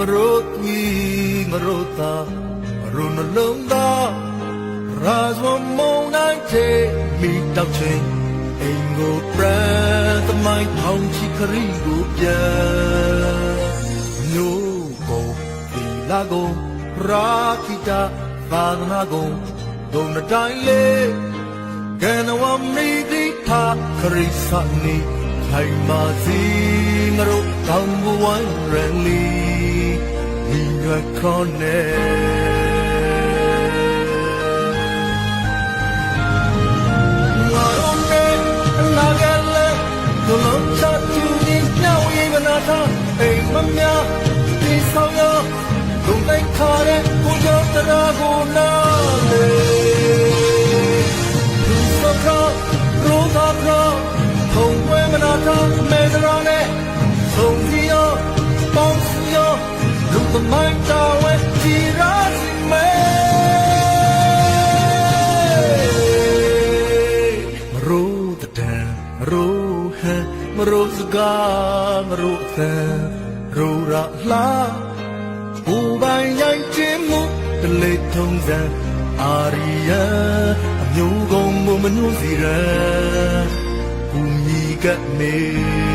ငရိုးသွီးငရိုးသားရုံလုံးသားရာဇဝမုံနိုင်ချေမိတောက်ချင်းအင်ကိုပြန်သမိုင်းထောင်ချီခရီးကိုပြန်မျိုးကိုဒီလာကိုရာခိတာသာသနာကိုဒုံတိုင်းလေကနဝမီဒီသာခရီးစနီထိုင်မာစီငရုတောင်ဝိုင်းရန်လီ ဒလုံးချတူဒီညဝေမနာသာအိမ်မမြဒီဆောင်ရဒုံတိုင်းခါတဲ့ကိုကြောတရာကိုနာလေသူစခါရိုးသာခါထုံဝဲမ လူသမိုင်းတာဝဲကြည်ရာစီမဲမရိုးတတန်မရိုးဟန်မရိုးစကားမရိုးသံရိုးရလှဘူပိုင်ရိုင်းချင်းမှုတလေထုံးစံအာရီယာအမျိုးကုံမမနုစီရန်ဘူမီကနေ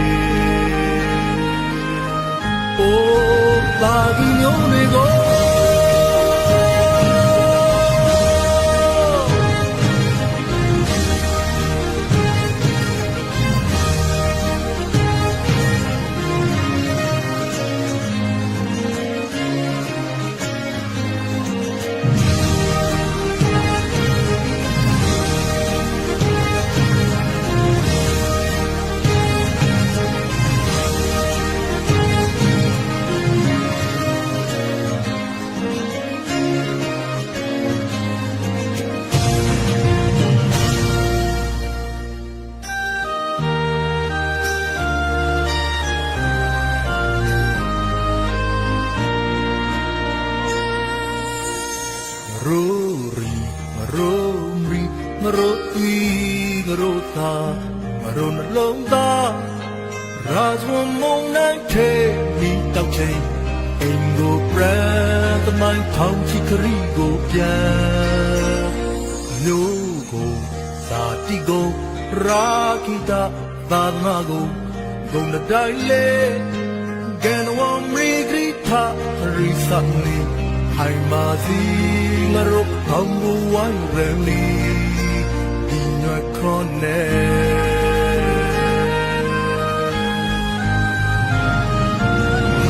မရိုဤမရိုသာမရိုနှလုံးသားရာဇဝမုံနိုင်တဲ့မိတောက်ချင်းအိမ်ကိုပရသမိုင်းထောင်ချီခရီကိုပြန်မျိုးကိုသာတိကိုရာခိတာသာသနာကိုဂုဏတိုင်းလေကံဝမရီဂရိတာရိသနီဟိုင်မာစီငါတို့ကောင်းမှုဝိုင်းရန်လီဒီညခေါ် နေ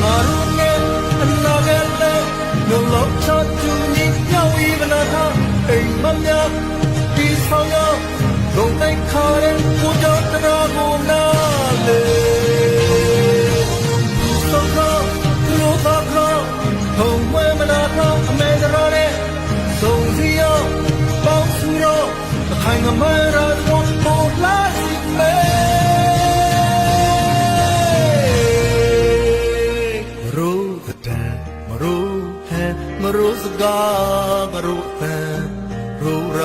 ငါတို့နဲ့အနာဂတ်လည်းလုံးလုံးချတူညီမြောက်ဝီမနာသာအိမ်မမြဒီဆောင်ရဒုံတိုင်းခါတဲ့ကိုကြောတရာကိုနာလေသောကလောသာကဘုံဝဲမနာသာအမေဒရာနဲ့သုံးစီယောပေါင်းစုရောအခိုင်အမာ ရိုးဟန်မရိုးစကားမရိုးအပန်ရိုးရ